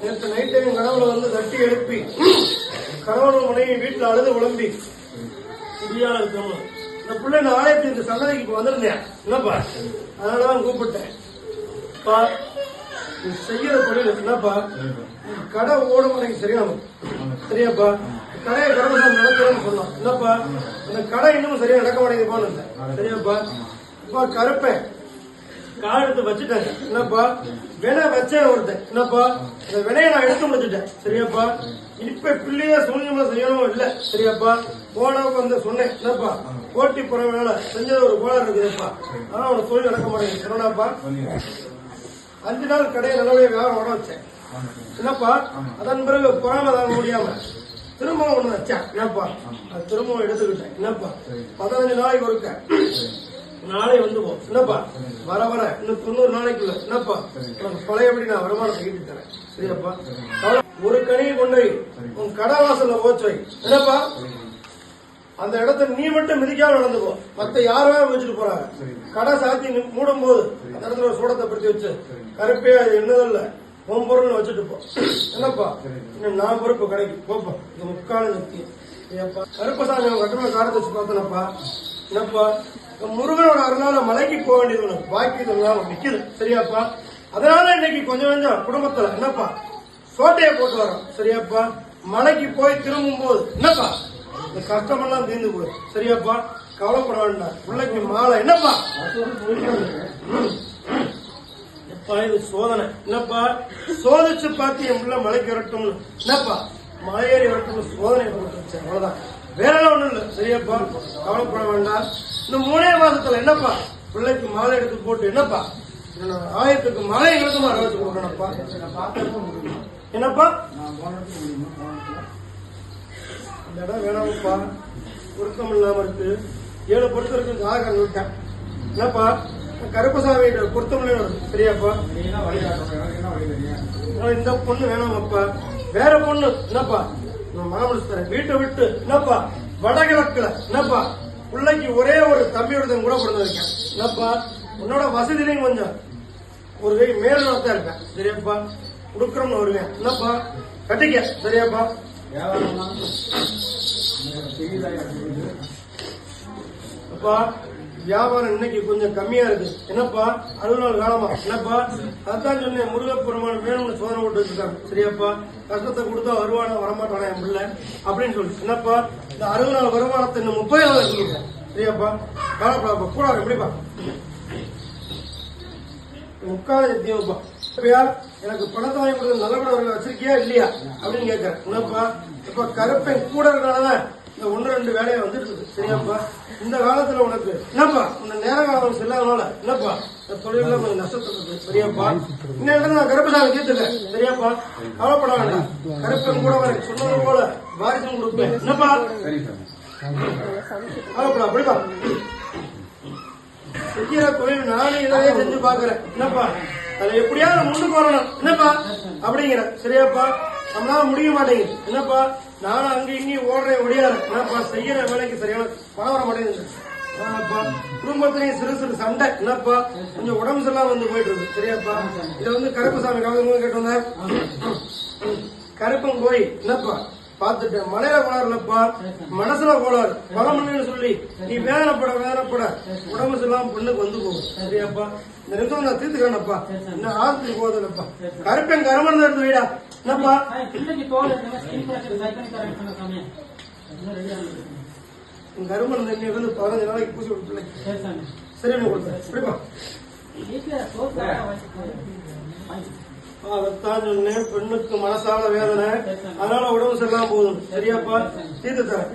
நேற்று நைட்டு என் கணவனை வந்து தட்டி எழுப்பி கணவன் மனைவி வீட்டில் அழுது உழம்பி சரியான இருக்கணும் இந்த பிள்ளை நான் இந்த சந்ததிக்கு வந்திருந்தேன். என்னப்பா? அதனால தான் கூப்பிட்டேன். பா நீ தொழில் என்னப்பா? கடை ஓடும் எனக்கு சரியாகும். சரியாப்பா? கடையை கடவுள் நடக்கிறேன்னு சொன்னான். என்னப்பா? அந்த கடை இன்னமும் சரியா நடக்க மாட்டேங்குதுப்பான்னு சரியாப்பா? இப்போ கருப்பேன். கால் எடுத்து வச்சுட்டாங்க. என்னப்பா? விலை வச்சேன் ஒருத்தன். என்னப்பா? இந்த விலையை நான் எடுத்து முடிச்சுட்டேன். சரியாப்பா? இப்ப பிள்ளைய சூழ்நிலை செய்யணும் இல்ல. சரியாப்பா? போனவங்க வந்து சொன்னேன். என்னப்பா? போட்டி புற வேலை. செஞ்சது ஒரு கோளாறு இருக்குதுப்பா. ஆனா அவனை தொழில் நடக்க மாட்டேங்குது. சொன்னாப்பா அஞ்சு நாள் கடையை நல்லபடியா வியாபாரம் ஓட வச்சேன். என்னப்பா? அதன் பிறகு பொறாம முடியாம திரும்பவும் ஒண்ணு வச்சேன். என்னப்பா? திரும்பவும் எடுத்துக்கிட்டேன். என்னப்பா? பதினஞ்சு நாளைக்கு ஒருக்க. நாளை வந்துவோம் என்னப்பா? வர வர. இன்னும் தொண்ணூறு நாளைக்குள்ள. என்னப்பா? பழையபடி நான் வருமானத்தை ஈட்டி தரேன். சரியாப்பா? ஒரு கனியை கொண்டு போய் உன் கடை வாசல்ல போச்சு வை. என்னப்பா? அந்த இடத்த நீ மட்டும் மிதிக்காம நடந்து போ. மத்த யாருமே வச்சுட்டு போறாங்க. கடை சாத்தி மூடும் போது அந்த இடத்துல ஒரு சூடத்தை படுத்தி வச்சு கருப்பே அது என்னதில்ல உன் பொருள்னு வச்சுட்டு போ. என்னப்பா? இன்னும் நான் பொறுப்பு கடைக்கு போப்பா இது முக்கால நிறுத்தி. ஏப்பா? கருப்பசாமி அவன் கட்டுமை காரத்தை வச்சு பார்த்தனப்பா. என்னப்பா? முருகனோட அருளால மலைக்கு போக வேண்டியது உனக்கு பாக்கி இதெல்லாம் நிக்குது சரியாப்பா? அதனால இன்னைக்கு கொஞ்சம் கொஞ்சம் குடும்பத்துல என்னப்பா? சோட்டையை போட்டு வரோம். சரியாப்பா? மலைக்கு போய் திரும்பும் போது என்னப்பா? இந்த கஷ்டமெல்லாம் தீர்ந்து போய் சரியாப்பா? கவலைப்பட வேண்டாம். பிள்ளைக்கு மாலை. என்னப்பா? எப்பா இது சோதனை? என்னப்பா? சோதிச்சு பார்த்து என் பிள்ளை மலைக்கு வரட்டும்னு. என்னப்பா? மலையேறி வரட்டும்னு சோதனை கொடுத்துருச்சேன் அவ்வளவுதான். வேற ஒண்ணும் இல்லை. சரியாப்பா? கவலைப்பட வேண்டாம். இந்த மூணே மாசத்துல என்னப்பா? பிள்ளைக்கு மாலை எடுத்து போட்டு என்னப்பா? என்னோட ஆயத்துக்கு மாலை எழுதுமா வச்சு கொடுக்கணும்ப்பா? என்னப்பா? இந்த இடம் வேணாமப்பா. பொருத்தம் இல்லாம இருக்கு. ஏழு பொருத்தம் இருக்கு ஆக விட்டேன். என்னப்பா? கருப்பசாமி பொருத்தம் சரியாப்பா? இந்த பொண்ணு வேணாமப்பா. வேற பொண்ணு. என்னப்பா? நான் மாமனு தரேன் வீட்டை விட்டு. என்னப்பா? வடகிழக்குல. என்னப்பா? பிள்ளைக்கு ஒரே ஒரு தம்பி ஒருத்தன் கூட பிறந்து இருக்கேன் என்னப்பா? உன்னோட வசதியிலையும் கொஞ்சம் ஒரு கை மேல தான் இருக்கேன் சரியாப்பா? கொடுக்குறோம்னு வருவேன். என்னப்பா? கட்டிக்க. சரியாப்பா? அப்பா வியாபாரம் இன்னைக்கு கொஞ்சம் கம்மியா இருக்கு. என்னப்பா? அறுபது நாள் காலமா? என்னப்பா? அதான் சொன்னேன் முருகப்பெருமான் வேணும்னு சோதனை போட்டு வச்சிருக்காங்க சரியாப்பா? கஷ்டத்தை கொடுத்தா வருவானா வரமாட்டானா என் பிள்ளை? அப்படின்னு சொல்லி. என்னப்பா? இந்த அறுபது நாள் வருமானத்தை இன்னும் முப்பது நாள் சொல்லிட்டேன். சரியாப்பா? காலப்படாப்பா கூட எப்படிப்பா? உட்கார தீவப்பா. எனக்கு பணத்தை வாங்கி கொடுத்து நல்ல படம் வச்சிருக்கியா இல்லையா? அப்படின்னு கேட்கறேன். என்னப்பா? இப்ப கருப்பை கூட இருக்கனாலதான் இந்த ஒன்று ரெண்டு வேலையை வந்துட்டு சரியாப்பா? இந்த காலத்துல உனக்கு என்னப்பா? இந்த நேர காலம் செல்லாதனால என்னப்பா? இந்த தொழில கொஞ்சம் நஷ்டத்துக்கு சரியாப்பா? இன்னும் நான் கருப்பசாமி தீர்த்துக்கிறேன் சரியாப்பா? கவலைப்பட வேண்டாம். கருப்பன் கூட வர சொன்னது போல வாரிசும் கொடுப்பேன். என்னப்பா? கவலைப்படா அப்படிப்பா. செய்யற தொழில் நானே இதையே செஞ்சு பாக்குறேன் என்னப்பா? அதுல எப்படியாவது முன்னுக்கு வரணும். என்னப்பா? அப்படிங்கிற. சரியாப்பா? நம்மளால முடிய மாட்டேங்குது. என்னப்பா? நானும் அங்க இங்கேயும் ஓடுறேன் ஒடியாரு என்னப்பா செய்யற வேலைக்கு சரியான பணம் வர மாட்டேங்குது. ஆமாப்பா சிறு சிறு சண்டை. என்னப்பா கொஞ்சம் உடம்பு சரியில்லாம வந்து போயிட்டு இருக்கு சரியாப்பா? இதை வந்து கருப்புசாமி கவலை கேட்டு வந்தேன் கருப்பன் கோயில். என்னப்பா? பார்த்துட்டேன் மலையில கோளாறு இல்லப்பா. மனசுல கோளாறு. பலமன்னு சொல்லி நீ வேதனைப்பட வேதனைப்பட உடம்பு சரியில்லாம பொண்ணுக்கு வந்து போகும். சரியாப்பா? இந்த நிமிஷம் நான் தீர்த்துக்கிறேன்ப்பா. இன்னும் ஆஸ்பத்திரி போகுதுல்லப்பா கருப்பன் கருமணம் எடுத்து வைடா. என்னப்பா? கருமணம் தண்ணி வந்து பதினஞ்சு நாளைக்கு பூசி விட்டு பிள்ளைக்கு சரி கொடுத்தேன் எப்படிப்பா சொன்னேன் பெண்ணுக்கு மனசால வேதனை. அதனால உடம்பு சரியில்லாம போதும் சரியாப்பா? தீர்த்து தரேன்